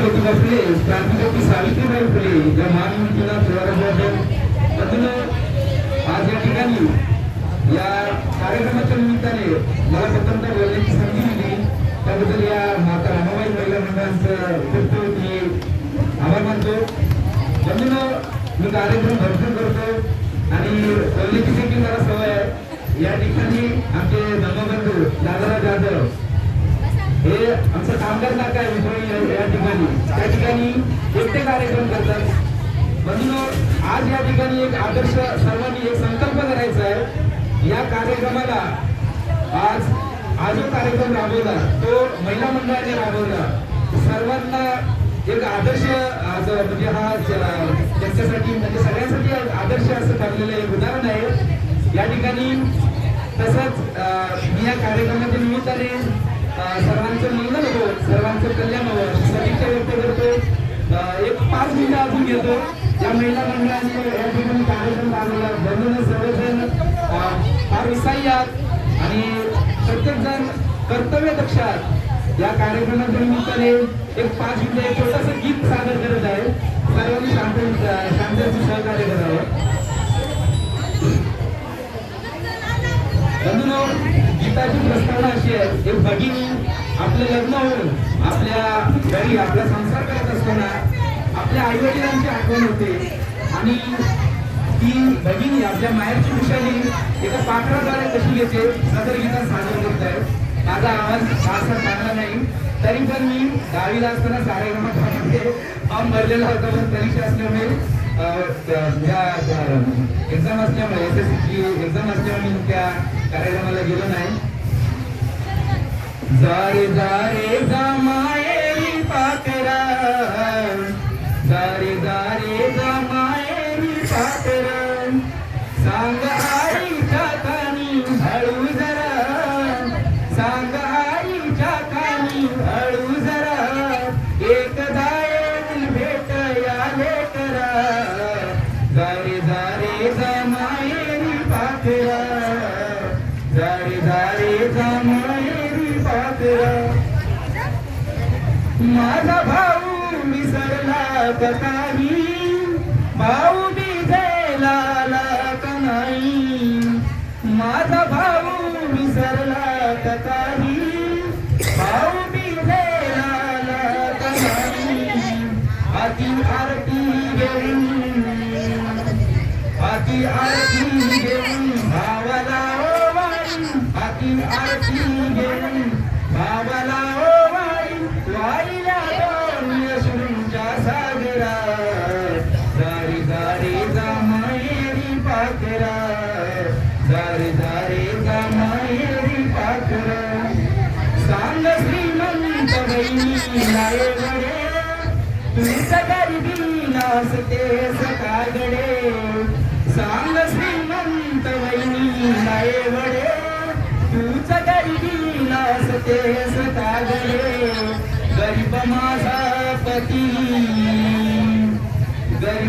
ज्योतिबा फुले क्रांतिज्योती सावित्रीबाई फुले या महात्मा फुलाराबद्दल अजून आज या ठिकाणी या कार्यक्रमाच्या निमित्ताने मला प्रथमतः बोलण्याची संधी दिली. त्याबद्दल या माता रमाबाई महिला मंडळांचं खूप मी आभार मानतो. म्हणून मी कार्यक्रम भरपूर करतो आणि बोलण्याची देखील मला सवय आहे. या ठिकाणी आमचे धर्मबंधू दादाराव जाधव हे आमचं कामगार नाका आहे विक्रोळी या- ठिकाणी. त्या ठिकाणी एकटे कार्यक्रम करतात. म्हणून आज या ठिकाणी एक आदर्श सर्वांनी एक संकल्प करायचा आहे. या कार्यक्रमाला आज हा जो कार्यक्रम राबवला तो महिला मंडळाने राबवला. सर्वांना एक आदर्श म्हणजे हा त्यांच्यासाठी म्हणजे सगळ्यांसाठी आदर्श असं ठरलेलं एक उदाहरण आहे. या ठिकाणी तसंच मी या कार्यक्रमाच्या निमित्ताने सर्वांचं मंगल हो सर्वांचं कल्याण हो अशी सदिच्छा व्यक्त करतो एक पाच मिनिटं अजून घेतो या महिला मंडळाने या ठिकाणी कार्यक्रम राबवला म्हणूनच सर्वजण फार उत्साही आहात. आणि प्रत्येकजण कर्तव्य दक्ष या कार्यक्रमाच्या निमित्ताने एक पाच मिनिटं एक छोटंसं गीत सादर करत आहे. सर्वांनी शांत शांतीचं सहकार्य करावं. बंधूंनो, गीताची प्रस्तावना अशी आहे एक भगिनी आपलं लग्न होऊन आपल्या घरी आपला संसार करत असताना आपल्या आई वडिलांची आठवण होते. आणि ती भगिनी आपल्या माहेरची विषयाने एका पात्राद्वारे कशी घेते सदर गीता सादर करत आहे माझा आवाज फारसा चांगला नाही. तरी पण मी दहावीला असताना कार्यक्रमात फॉर्म भरलेला होता पण परीक्षा असल्यामुळे एक्झाम असल्यामुळे एस एस सीची एक्झाम असल्यामुळे मी त्या कार्यक्रमाला गेलो नाही. Zare, zare, zama. माझा भाऊ मिसरला का भाऊ बिझेला का नाही. माझा भाऊ मिसरला का भाऊ बिझेला का नाही. आती आरती घेऊन आती आरती घेऊन भावाला ओवाळी आती आरती जामायेरी पाकरा सांग श्रीमंत बहिणी लायगडे तुझ गरिबी नाचते सकागडे सांग श्रीमंत वहिनी लायवडे तुझ गरिबी नासते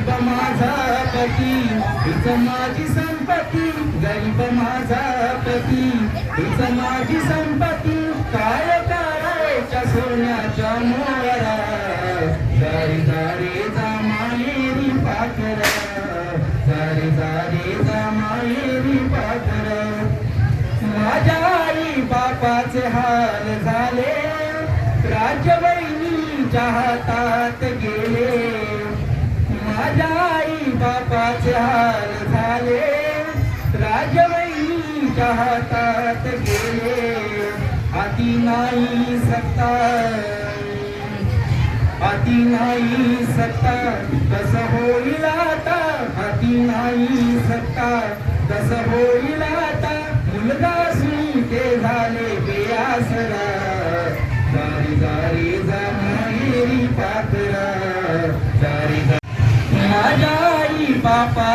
गरीब माझा पती हीच माझी संपत्ती गरीब माझा पती हीच माझी संपत्ती काय करायच्या सोन्याच्या मोरा दारी सारे जामायेरी पाकरा सारे दारी जामायेरी पाकरा माझ्या आई बापाचे हाल झाले राज्यवहिनीच्या हातात गेले. माझ्या आई बापाचे हाल झाले. राजवहिनीच्या हातात गेले. हाती नाही सत्ता. हाती नाही सत्ता. तस होईल आता? हाती नाही सत्ता. तस होईल आता? मुलगा ते झाले बेयासरा आई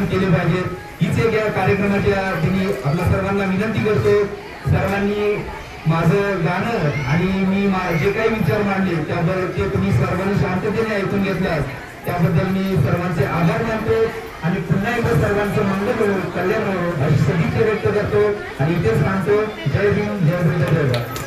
आपण केले पाहिजेत हीच एक या कार्यक्रमाच्या दिनी आपल्या सर्वांना विनंती करतो. सर्वांनी माझं गाणं आणि मी जे काही विचार मांडले त्याबद्दल ते तुम्ही सर्वांनी शांततेने ऐकून घेतल्यास त्याबद्दल मी सर्वांचे आभार मानतो. आणि पुन्हा एकदा सर्वांचं मंगल कल्याण अशी सदिच्छा व्यक्त करतो. आणि इथेच सांगतो जय भीम